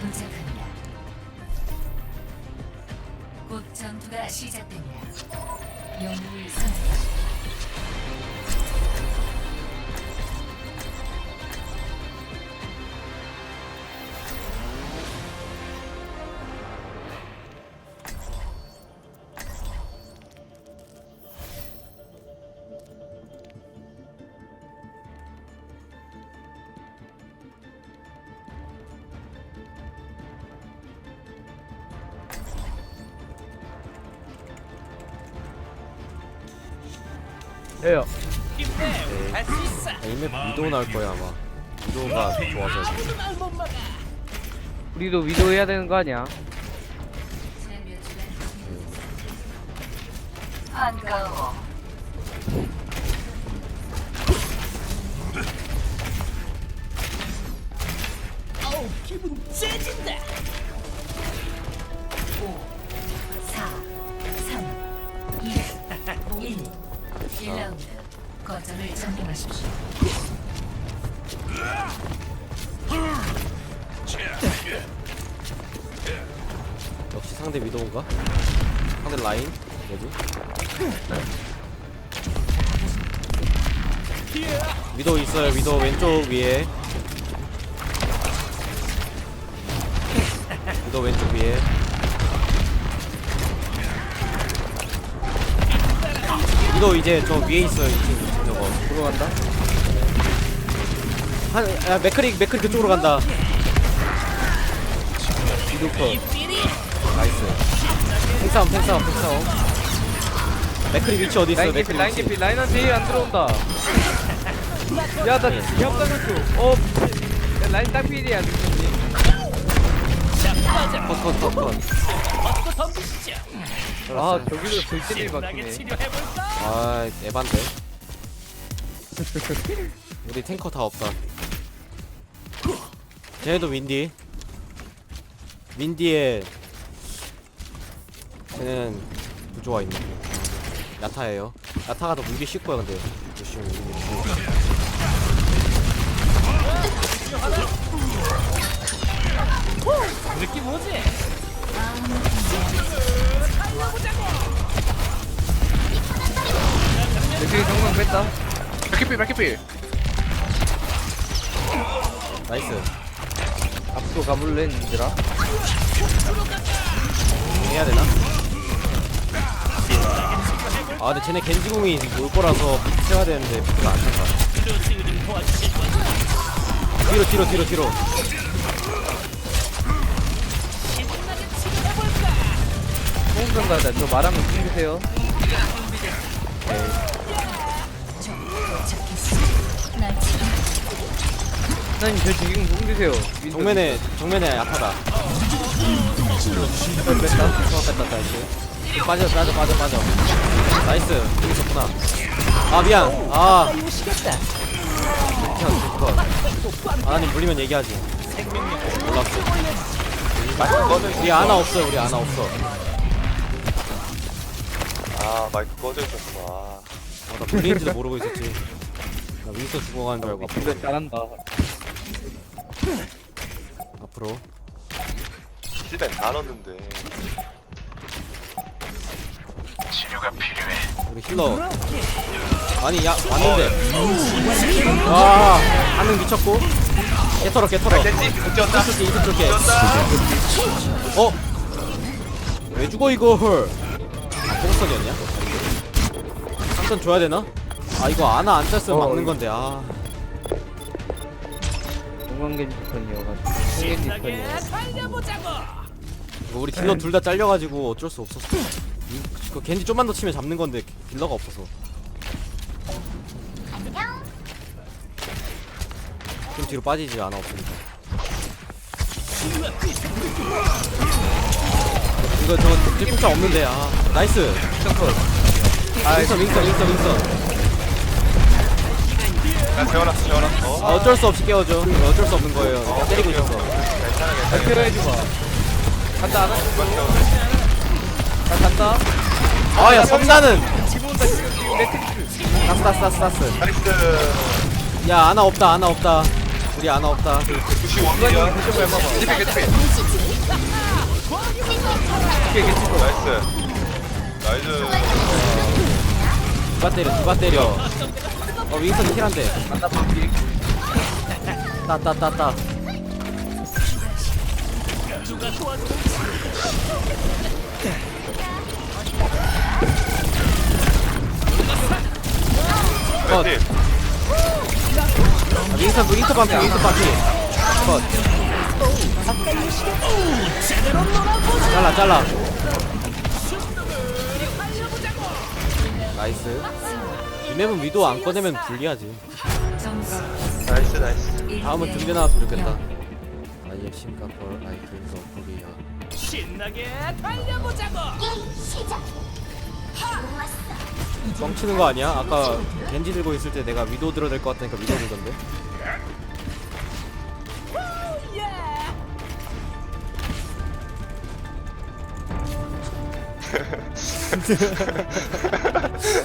도착합니다. 곧 전투가 시작됩니다. 영웅을 선택 하십시오. 해요. 이맵 위도우 나올 거야 아마 위도우가 좋아서 우리도 위도 해야 되는 거 아니야? 지난 몇 주간 반가워. 오, 사, 삼, 이, 일. 1 역시 상대 위도우인가? 상대 라인? 뭐지? 위도우 있어요 위도우 왼쪽 위에. 위도우 왼쪽 위에 위도우 이제 저 위에 있어요 2층 저거 들어간다. 한, 야, 맥크리 맥크리 그쪽으로 간다 컷. 나이스 팽싸움 팽싸움 팽싸움 맥크리 위치 어디 있어 라인 개피 맥크리 라인 위치 개피 라인한테 힐안 들어온다. 야나 협당했어. 어. 야, 라인 딱 필이야 지금. 컷컷컷컷 아 저기도 돌진이 바뀌네. 아 에반데. 우리 탱커 다 없다. 쟤네도 윈디. 윈디에 쟤는 부조화 있네. 야타예요. 야타가 더 물기 쉽고요 근데. 루시오 물기 쉽고. 느낌 오지? 뺐다. 백키피 백키피 나이스 앞으로 가볼래 님들아? 해야 되나? 아 근데 쟤네 겐지공이 올 거라서 채워야 되는데 비트가 안 찬다 뒤로 뒤로 뒤로 뒤로 홍성 가자. 저 말하면 숨기세요. 날 나님 저 지금 숨기세요. 정면에 정면에 약하다. 뺐다. 어 뺐다 나이스. 빠져 빠져 빠져 빠져. 나이스. 여기 있었구나. 아 미안. 아. 미안 아나님 물리면 얘기하지. 몰랐어. 마이크 꺼져 우리 아나 없어 우리 아나 없어. 아 마이크 꺼져 있었구나. 아, 나 물리는지도 모르고 있었지. 나 윈서 죽어가는 줄 알고. 진짜 잘한다. 앞으로. 힐벤 다 넣었는데. 우리 힐러. 아니 야 왔는데. 와 한명 미쳤고. 개털어 개털어. 이쪽 게 이쪽 게. 어? 왜 죽어 이걸? 아 포스턴이었냐? 한턴 줘야 되나? 아 이거 아나 안 짰으면 어, 막는 이거. 건데 아 동광겐지 턴이어가지고. 홍겐지 턴이어. 이거 우리 딜러 둘 다 잘려가지고 어쩔 수 없었어. 이- 그 겐지 좀만 더 치면 잡는 건데 딜러가 없어서. 좀 뒤로 빠지지 않아 없으니까. 이거 저거 딜폭차 없는데 아. 나이스! 아 윈서 윈서 윈서 윈서 나 재워놨어 재워놨어. 아, 어쩔 수 없이 깨워줘. 이거 어쩔 수 없는 거예요. 내가 때리고 있어서. 괜찮아 괜찮아. 발표를 해줘봐. 간다 안 와? 나 간다. 아 야 섬나는. 지금 온다 지금 땄어 나이스. 야 아나 없다 아나 없다. 우리 아나 없다. 95원이야 개피 개피 나이스. 나이스. 누가 때려 누가 때려 어 윈스턴 킬한데. 따따따따. 컷. 개피 아, 윈스턴 윈스턴 반피 윈스턴 반피. 컷. 잘라 잘라. 나이스. 이 맵은 위도 안 꺼내면 불리하지. 나이스 나이스. 다음은 등대 나왔으면 좋겠다. 아이의 싱가폴 아이 드림스 코리아 신나게 달려보자고. 뻥치는 거 아니야? 아까 겐지 들고 있을 때 내가 위도 들어야 될 것 같으니까 위도 들던데. I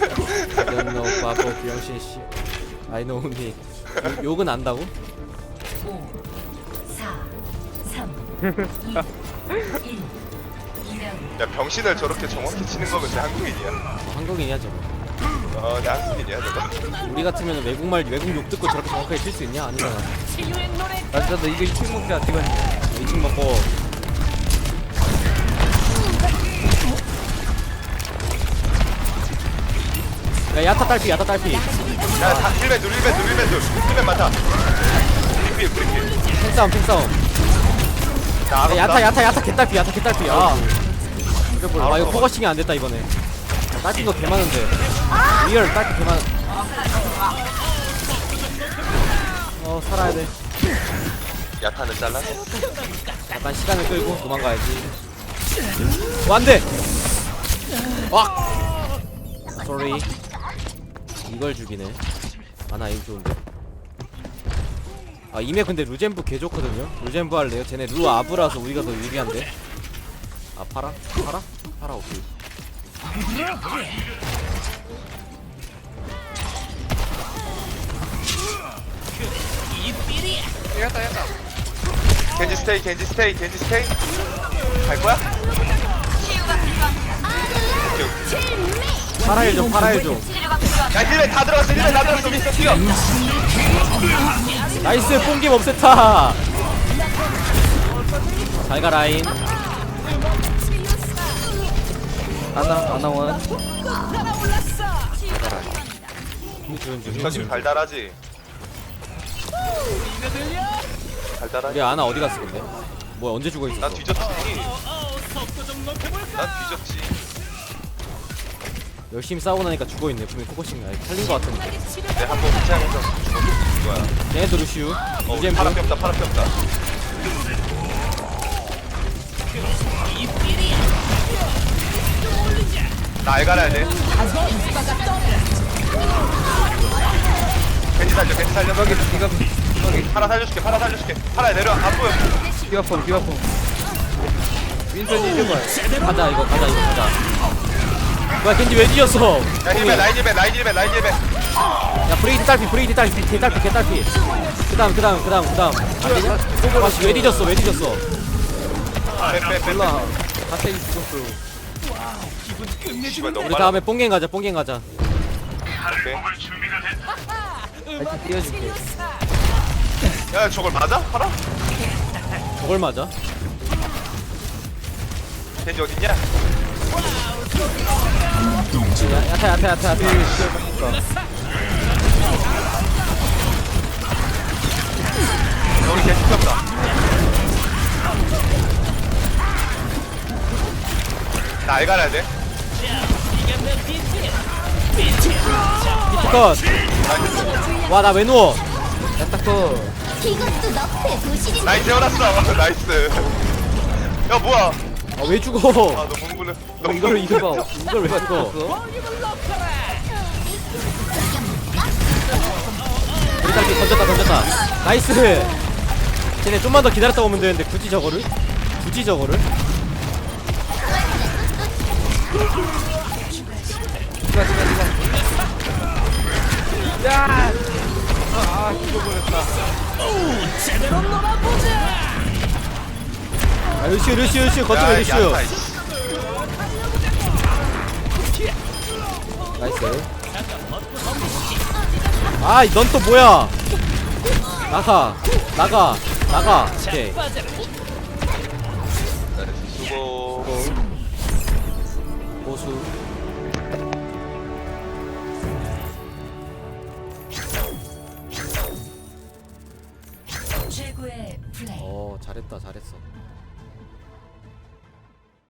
don't know 바보 병신 씨. I know me. 욕- 욕은 안다고? 5 4 3 2 1 2라운드 야 병신을 저렇게 정확히 치는 거면 내 한국인이야? 어, 한국인이야 저거. 어 내 한국인이야 저거. 우리 같으면 외국말 외국 욕 듣고 저렇게 정확하게 칠 수 있냐? 아니잖아. 치유의 노래. 나 진짜 너 이거 2층 먹자 지금 2층 먹고 야 야타 딸피 야타 딸피. 야다 1벤 둘 1벤 둘 1벤 둘. 1벤 많다. 브리필 브리필 팽싸움 팽싸움. 나 야, 알았다. 야타 야타 야타 개딸피 야타 개딸피. 아, 이거 아 이거 포커싱이 안 됐다 이번에. 야, 딸핀 거개 많은데. 리얼 딸피 개 많. 어 살아야 돼. 야타는 잘라? 약간 시간을 끌고 도망가야지. 어 안돼! 와! 쏘리 이걸 죽이네. 아나 이거 좋은데. 아 이메 근데 루젠부 개 좋거든요? 루젠부 할래요? 쟤네 루 아브라서 우리가 더 유리한데? 아 파라? 파라? 파라 오케이. 겐지 스테이 겐지 스테이 겐지 스테이. 갈 거야? 파라 일좀 파라 일좀 야 1벤 다 들어갔어 1벤 다 들어갔어 미스터 뛰어 나이스 뽕김 없앴다 잘가 라인. 주는 중 저기 달달하지? 달달하지? 우리 아나 어디 갔어 근데? 뭐야 언제 죽어 나 있었어? 뒤졌지? 난 뒤졌지 열심히 싸우고 나니까 죽어 있네. 분명히 포커싱 아예 탈린 거 같은데. 내 한번 후퇴하면서 죽었어 이거야 걔네도 루시우 어 루젠부 파란 뼈다 파란 뼈다. 나 알갈아야 돼. 겐지 살려 겐지 살려. 여기 기가 여기 파라 살려줄게 파라 살려줄게. 파라 내려 안 보여. 기가폼 윈선이 이리 봐 가자 이거 가자 이거 가자 뭐야 겐지 왜 뒤졌어? 야 힐벤 라인 힐벤 라인 힐벤 라인 힐벤 야 브레이드 딸피 브레이드 딸피 개 딸피 개 딸피. 그 다음 그 다음 그 다음 그 다음. 아씨 왜 뒤졌어 왜 뒤졌어? 빼빼빼 몰라. 갑자기 죽었어. 씨발 너무 우리 빨라 다음에 뽕갱 가자 뽕갱 가자. 오케이. 다시 띄워줄게. 야 저걸 맞아? 파라? 저걸 맞아? 겐지 어딨냐? 야, 야타 야타 야타 야타 여기 겐지 폈다. 나 알갈아야 돼. 히트컷. 와나 왜 누워? 야타커 이것도 너의 도시리 라인 태어났어. 나이스. 야 뭐야 아 왜 죽어? 아 너무 흥분해 너무 이걸 이걸 봐. 이걸 왜 죽어? 우리 딸기 던졌다 던졌다. 나이스! 쟤네 좀만 더 기다렸다 오면 되는데 굳이 저거를? 굳이 저거를 아 루시오 루시오 루시오 거점에 야, 루시오 나이스. 아이 넌또 뭐야? 나가 나가 나가. 오케이. 수고 보수. 최고의 플레이. 어 잘했다 잘했어